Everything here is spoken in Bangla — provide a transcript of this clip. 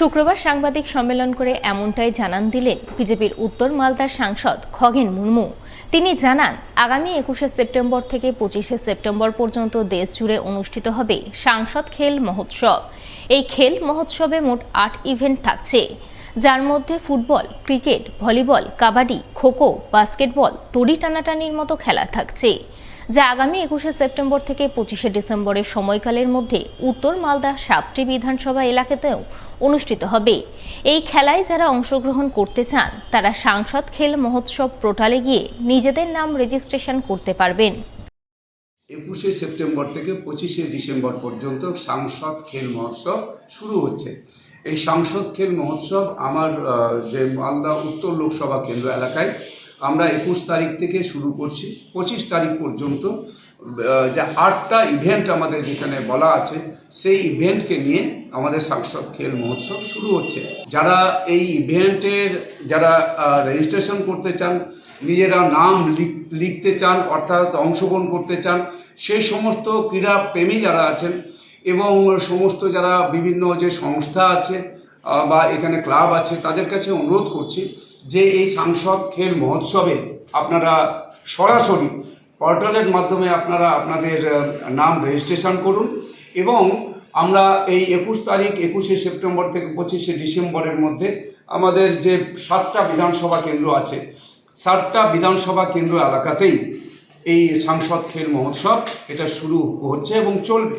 শুক্রবার সাংবাদিক সম্মেলন করে এমনটাই জানান দিলেন বিজেপির উত্তর মালদার সাংসদ খগেন মুর্মু। তিনি জানান, আগামী একুশে সেপ্টেম্বর থেকে পঁচিশে সেপ্টেম্বর পর্যন্ত দেশ জুড়ে অনুষ্ঠিত হবে সাংসদ খেল মহোৎসব। এই খেল মহোৎসবে মোট আট ইভেন্ট থাকছে। যার মধ্যে football, cricket, volleyball, kabaddi, kho kho, basketball, তড়ি টানাটানির মতো খেলা থাকছে। যা আগামী একুশে সেপ্টেম্বর থেকে পঁচিশে ডিসেম্বরের সময়কালের মধ্যে উত্তর মালদা সাতটি বিধানসভা এলাকাতেও অনুষ্ঠিত হবে। এই খেলায় যারা অংশগ্রহণ করতে চান, তারা সাংসদ খেল মহোৎসব পোর্টালে গিয়ে নিজেদের নাম রেজিস্ট্রেশন করতে পারবেন। একুশে সেপ্টেম্বর থেকে পঁচিশে ডিসেম্বর পর্যন্ত সাংসদ খেল মহোৎসব শুরু হচ্ছে। এই সাংসদ খেল মহোৎসব আমার যে মালদা উত্তর লোকসভা কেন্দ্র এলাকায় আমরা একুশ তারিখ থেকে শুরু করছি। পঁচিশ তারিখ পর্যন্ত যে আটটা ইভেন্ট আমাদের যেখানে বলা আছে, সেই ইভেন্টকে নিয়ে আমাদের সাংসদ খেল মহোৎসব শুরু হচ্ছে। যারা এই ইভেন্টের যারা রেজিস্ট্রেশন করতে চান, নিজেরা নাম লিখ- লিখতে চান, অর্থাৎ অংশগ্রহণ করতে চান, সেই সমস্ত ক্রীড়া প্রেমী যারা আছেন এবং সমস্ত যারা বিভিন্ন যে সংস্থা আছে বা এখানে ক্লাব আছে, তাদের কাছে অনুরোধ করছি যে এই সাংসদ খেল মহোৎসবে আপনারা সরাসরি পোর্টালের মাধ্যমে আপনারা আপনাদের নাম রেজিস্ট্রেশন করুন এবং আমরা এই একুশ তারিখ, একুশে সেপ্টেম্বর থেকে পঁচিশে ডিসেম্বরের মধ্যে আমাদের যে সাতটা বিধানসভা কেন্দ্র আছে, সাতটা বিধানসভা কেন্দ্র এলাকাতেই এই সাংসদ খেল মহোৎসব এটা শুরু হচ্ছে এবং চলবে।